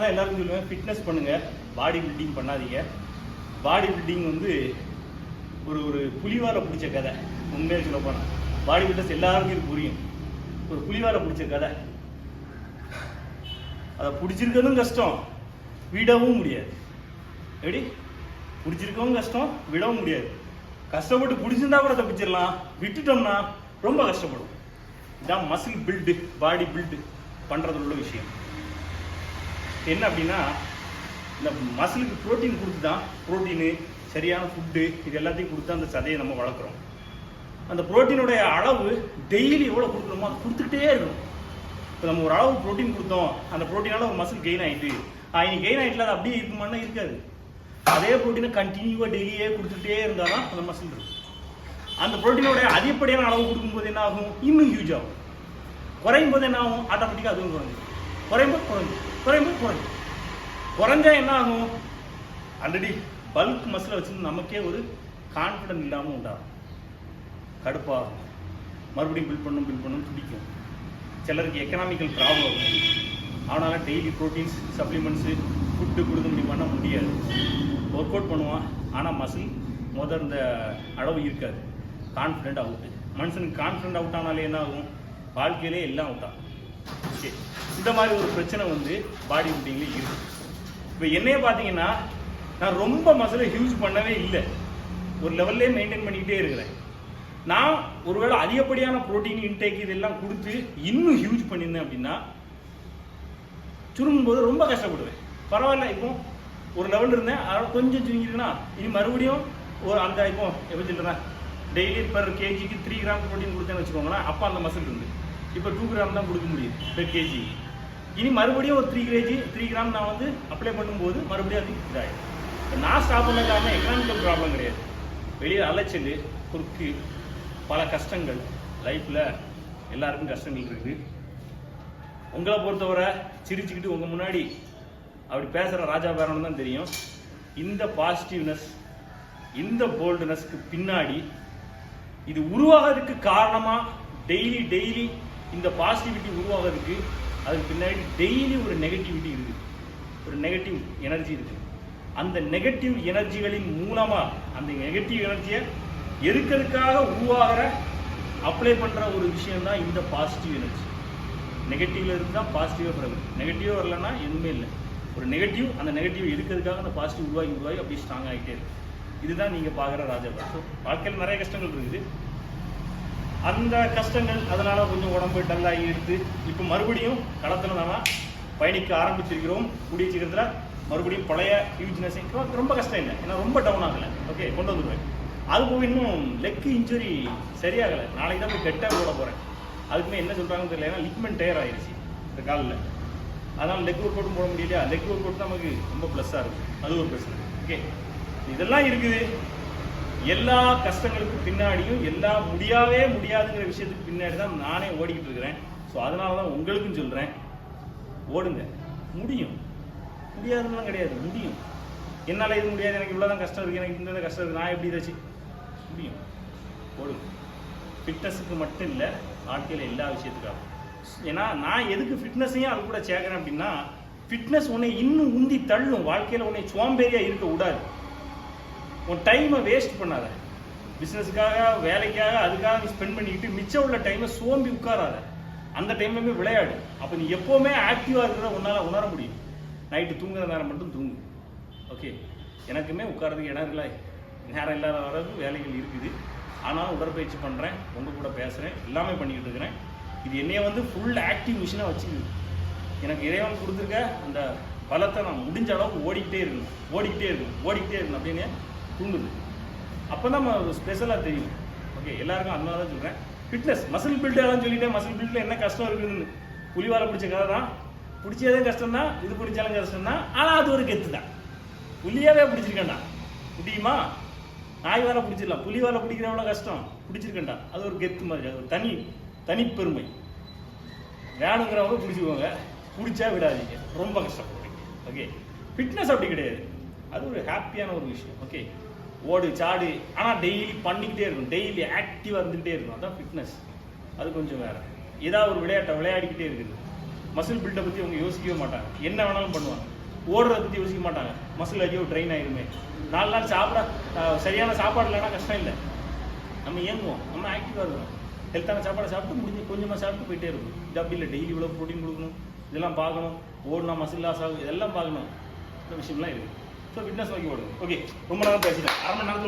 தான் எல்லாரும் சொல்லுவேன் ஃபிட்னஸ் பண்ணுங்க. பாடி பில்டிங் பண்ணாதீங்க. பாடி பில்டிங் வந்து ஒரு ஒரு புலிவால பிடிச்ச கதை. உண்மையாக சொல்ல போனால் பாடி பில்டர்ஸ் எல்லாருக்கும் புரியும். ஒரு புலிவால பிடிச்ச கதை. அதை பிடிச்சிருக்கிறதும் கஷ்டம். விடவும் முடியாது. எப்படி? பிடிச்சிருக்கவும் கஷ்டம் விடவும் முடியாது. கஷ்டப்பட்டு பிடிச்சிருந்தா கூட தப்பிச்சிடலாம் விட்டுட்டோம்னா ரொம்ப கஷ்டப்படும். இதான் மசில் பில்டு பாடி பில்டு பண்ணுறதுல உள்ள விஷயம். என்ன அப்படின்னா இந்த மசிலுக்கு புரோட்டீன் கொடுத்து தான் ப்ரோட்டீனு சரியான ஃபுட்டு இது எல்லாத்தையும் கொடுத்து அந்த சதையை நம்ம வளர்க்குறோம். அந்த புரோட்டீனுடைய அளவு டெய்லி எவ்வளோ கொடுக்குறோமோ அது கொடுத்துக்கிட்டே இருக்கணும். இப்போ நம்ம ஒரு அளவு ப்ரோட்டீன் கொடுத்தோம் அந்த புரோட்டீனால ஒரு மசில் கெயின் ஆகிட்டு இன்னைக்கு கெயின் ஆகிட்டு அது அப்படியே இருக்குமானா இருக்காது. அதே புரோட்டீனை கண்டினியூவாக டெய்லியே கொடுத்துட்டே இருந்தால் தான் அந்த மசில் இருக்கும். அந்த ப்ரோட்டீனோடைய அதிகப்படியான அளவு கொடுக்கும்போது என்ன ஆகும்? இன்னும் ஹியூஜ் ஆகும். குறையும் போது என்ன ஆகும்? ஆட்டோமேட்டிக்காக அதுவும் குறைஞ்சிடும் குறையும் போது குறைஞ்சிடும் குறையும். குறைஞ்சா என்ன ஆகும்? ஆல்ரெடி பல்க் மசிலை வச்சு நமக்கே ஒரு கான்ஃபிடன்ட் இல்லாமல் உண்டாகும். கடுப்பாகும் மறுபடியும் பில்ட் பண்ணும் பில்ட் பண்ணும் பிடிக்கும் சிலருக்கு எக்கனாமிக்கல் ப்ராப்ளம் இருக்கும் அவனால் டெய்லி ப்ரோட்டீன்ஸ் சப்ளிமெண்ட்ஸு ஃபுட்டு கொடுக்க முடியும் பண்ண முடியாது. ஒர்க் அவுட் பண்ணுவான் ஆனால் மசில் முத இந்த அளவு இருக்காது. கான்ஃபிடென்ட் அவுட்டு மனுஷனுக்கு கான்ஃபிடென்ட் அவுட் ஆனாலே என்ன ஆகும்? வாழ்க்கையிலே எல்லாம் அவுட் ஆகும். ஓகே இந்த மாதிரி ஒரு பிரச்சனை வந்து பாடி பில்டிங்கில் இருக்கு. இப்போ என்னைய பார்த்தீங்கன்னா நான் ரொம்ப மசிலை ஹியூஸ் பண்ணவே இல்லை. ஒரு லெவல்லே மெயின்டைன் பண்ணிக்கிட்டே இருக்கிறேன். நான் ஒருவேளை அதிகப்படியான புரோட்டீன் இன்டேக் இதெல்லாம் கொடுத்து இன்னும் ஹியூஜ் பண்ணியிருந்தேன் அப்படின்னா சுருங்கும்போது ரொம்ப கஷ்டப்படுவேன். பரவாயில்ல இப்போ ஒரு லெவல் இருந்தேன். அதோட கொஞ்சம் சுருங்கிருக்குன்னா இனி மறுபடியும் ஒரு அந்த இப்போ எப்படி சொல்கிறேன் டெய்லி பர் கேஜிக்கு த்ரீ கிராம் ப்ரோட்டீன் கொடுத்தேன்னு வச்சுக்கோங்களேன். அப்போ அந்த மசில் இருந்து இப்போ டூ கிராம் தான் கொடுக்க முடியுது பெர் கேஜி இனி மறுபடியும் ஒரு த்ரீ கேஜி த்ரீ கிராம் நான் வந்து அப்ளை பண்ணும்போது மறுபடியும் அது இதாகிடும் இப்போ நான் ஸ்டாப் பண்ண காரணம் எக்கனாமிக்கல் ப்ராப்ளம் கிடையாது. வெளியே அலைச்சல் குறுக்கு பல கஷ்டங்கள். லைஃப்பில் எல்லாருக்கும் கஷ்டங்கள் இருக்குது உங்களை பொறுத்தவரை சிரிச்சுக்கிட்டு உங்கள் முன்னாடி அப்படி பேசுகிற ராஜா பேரணும் தான் தெரியும். இந்த பாசிட்டிவ்னஸ் இந்த போல்டுனஸ்க்கு பின்னாடி இது உருவாகிறதுக்கு காரணமாக டெய்லி டெய்லி இந்த பாசிட்டிவிட்டி உருவாகிறதுக்கு அதுக்கு பின்னாடி டெய்லி ஒரு நெகட்டிவிட்டி இருக்குது ஒரு நெகட்டிவ் எனர்ஜி இருக்குது அந்த நெகட்டிவ் எனர்ஜிகளின் மூலமாக அந்த நெகட்டிவ் எனர்ஜியை எதுக்கிறதுக்காக உருவாகிற அப்ளை பண்ணுற ஒரு விஷயம் தான் இந்த பாசிட்டிவ் எனர்ஜி நெகட்டிவ்ல இருந்து தான் பாசிட்டிவாக பிறகு. நெகட்டிவாக வரலன்னா எதுவுமே இல்லை. ஒரு நெகட்டிவ் அந்த நெகட்டிவ் இருக்கிறதுக்காக அந்த பாசிட்டிவ் உருவாகி உருவாகி அப்படியே ஸ்ட்ராங் ஆகிட்டே இருக்கு. இதுதான் நீங்கள் பார்க்குற ராஜா ஸோ வாழ்க்கையில் நிறைய கஷ்டங்கள் இருக்குது. அந்த கஷ்டங்கள் அதனால கொஞ்சம் உடம்பு டல்லாகி எடுத்து இப்போ மறுபடியும் களத்தில் நாம பயணிக்க ஆரம்பிச்சிருக்கிறோம். கூடிய சீக்கிரத்தில் மறுபடியும் பழைய ஹியூஜ்னஸ் ரொம்ப கஷ்டம் இல்லை. ஏன்னா ரொம்ப டவுன் ஆகலை. ஓகே கொண்டு வந்துடுவேன். அது போக இன்னும் லெக் இன்ஜுரி சரியாகலை. நாளைக்கு தான் போய் கெட்டாக போட போகிறேன் அதுக்குமே என்ன சொல்கிறாங்கன்னு தெரியல. ஏன்னா லிக்மெண்ட் டயர் ஆயிடுச்சு இந்த காலில். அதனால் லெக் ஒர்க் அவுட்டும் போட முடியலையா? லெக் ஒர்க் அவுட் நமக்கு ரொம்ப ப்ளஸ்ஸாக இருக்கும் அது ஒரு பிரச்சனை. ஓகே இதெல்லாம் இருக்குது. எல்லா கஷ்டங்களுக்கும் பின்னாடியும் எல்லா முடியாவே முடியாதுங்கிற விஷயத்துக்கு பின்னாடி தான் நானே ஓடிக்கிட்டு இருக்கிறேன். ஸோ அதனால தான் உங்களுக்கும் சொல்கிறேன் ஓடுங்க. முடியும். முடியாதுலாம் கிடையாது. முடியும். என்னால் இது முடியாது. எனக்கு இவ்வளோ தான் கஷ்டம் இருக்குது எனக்கு இந்த கஷ்டம் இருக்குது நான் எப்படி இதாச்சு முடியும். ஓடுங்க. ஃபிட்னஸுக்கு மட்டும் இல்லை வாழ்க்கையில் எல்லா விஷயத்துக்காகவும் ஏன்னா நான் எதுக்கு ஃபிட்னஸையும் அது கூட சேர்க்குறேன் அப்படின்னா ஃபிட்னஸ் உன்னை இன்னும் உந்தி தள்ளும். வாழ்க்கையில் உன்னை சோம்பேறியாக இருக்க கூடாது உன் டைமை வேஸ்ட் பண்ணாத. பிஸ்னஸுக்காக வேலைக்காக அதுக்காக நீ ஸ்பெண்ட் பண்ணிக்கிட்டு மிச்சம் உள்ள டைமை சோம்பி உட்காராத. அந்த டைம்லையுமே விளையாடு. அப்போ நீ எப்போவுமே ஆக்டிவாக இருக்கிறத உன்னால் உணர முடியும். நைட்டு தூங்குற நேரம் மட்டும் தூங்கு. ஓகே எனக்குமே உட்காரதுக்கு இடம் இல்லை நேரம் இல்லாத வரது வேலைகள் இருக்குது. ஆனாலும் உடற்பயிற்சி பண்ணுறேன் உங்கள் கூட பேசுகிறேன் எல்லாமே பண்ணிக்கிட்டு இருக்கிறேன். இது என்னைய வந்து ஃபுல் ஆக்டிவ் மிஷினாக வச்சுக்குது. எனக்கு இறைவன் கொடுத்துருக்க அந்த பலத்தை நான் முடிஞ்ச அளவுக்கு ஓடிக்கிட்டே இருக்கணும். ஓடிக்கிட்டே இருக்கணும். ஓடிக்கிட்டே இருக்கணும். அப்படின்னு தூண்டுது. அப்போ தான் ஸ்பெஷலாக தெரியும். ஓகே எல்லாருக்கும் அதனால தான் சொல்கிறேன் ஃபிட்னஸ் மசில் பில்ட் சொல்லிட்டேன். மசில் பில்டில் என்ன கஷ்டம் இருக்குதுன்னு புலிவாலை பிடிச்ச கதை தான். பிடிச்சதே கஷ்டம் தான் இது பிடிச்சாலும் கஷ்டம் தான் ஆனால் அது ஒரு கெத்து தான். புலியாவே பிடிச்சிருக்கேன்டா. முடியுமா நாய் வேலை பிடிச்சிடலாம். புலி வேலை பிடிக்கிறவளோ கஷ்டம். பிடிச்சிருக்கேன்டா. அது ஒரு கெத்து மாதிரி அது ஒரு தனி தனிப்பெருமை வேணுங்கிறவங்க பிடிச்சிக்கோங்க. பிடிச்சா விடாதீங்க. ரொம்ப கஷ்டப்படுறீங்க. ஓகே ஃபிட்னஸ் அப்படி கிடையாது. அது ஒரு ஹாப்பியான ஒரு விஷயம். ஓகே ஓடு சாடு. ஆனால் டெய்லி பண்ணிக்கிட்டே இருக்கும் டெய்லி ஆக்டிவாக இருந்துகிட்டே இருக்கும் அதான் ஃபிட்னஸ் அது கொஞ்சம் வேறு. ஏதாவது ஒரு விளையாட்டை விளையாடிக்கிட்டே இருக்குது. மசில் பில்டை பற்றி அவங்க யோசிக்கவே மாட்டாங்க. என்ன வேணாலும் பண்ணுவாங்க. ஓடுறத பற்றி யோசிக்க மாட்டாங்க. மசில் ஐயோ ட்ரெயின் ஆயிருமே. நாலு நாள் சாப்பிட சரியான சாப்பாடு இல்லைன்னா கஷ்டம் இல்லை. நம்ம இயங்குவோம். நம்ம ஆக்டிவாக இருக்கும் ஹெல்த்தான சாப்பாடை சாப்பிட்டு முடிஞ்சு கொஞ்சமாக சாப்பிட்டு போயிட்டே இருக்கும் இது அப்படி இல்லை. டெய்லி இவ்வளோ ப்ரோட்டீன் கொடுக்கணும். இதெல்லாம் பார்க்கணும். ஓடுனா மசில் லாஸ் ஆகும். இதெல்லாம் பார்க்கணும். இந்த விஷயம்லாம் இருக்குது. ஸோ விட்னஸ் நோக்கி ஓடுங்க. ஓகே ரொம்ப நேரம் பேசிட்டேன். அரை மணி நேரத்தில்